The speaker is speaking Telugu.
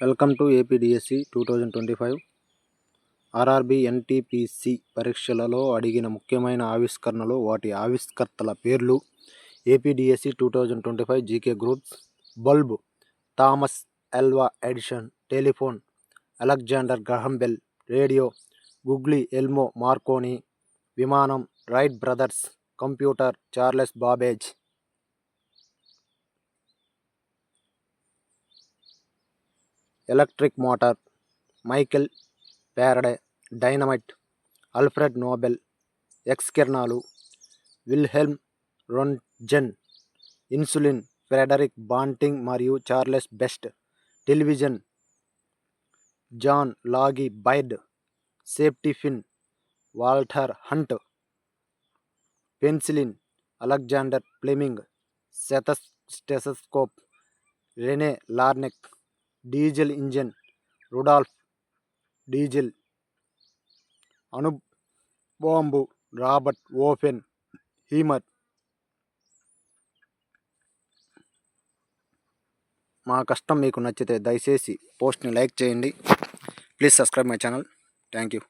Welcome to APDSC two thousand twenty five. RRB NTPC పరీక్షలలో అడిగిన ముఖ్యమైన ఆవిష్కరణలు వాటి ఆవిష్కర్తల పేర్లు APDSC two thousand twenty five GK groups bulb Thomas Alva Edison telephone Alexander Graham Bell radio Guglielmo Marconi విమానం Wright brothers computer Charles Babbage electric motor Michael Faraday dynamite Alfred Nobel X కిరణాలు Wilhelm Roentgen insulin Frederick Banting మరియు Charles Best television John Logie Baird safety pin Walter Hunt penicillin Alexander Fleming సెతస్ stethoscope Rene Laennec. Diesel engine Rudolf Diesel అణుబాంబు Robert Oppenheimer మా కష్టం మీకు నచ్చితే దయచేసి పోస్ట్ని లైక్ చేయండి. Please subscribe my channel. Thank you.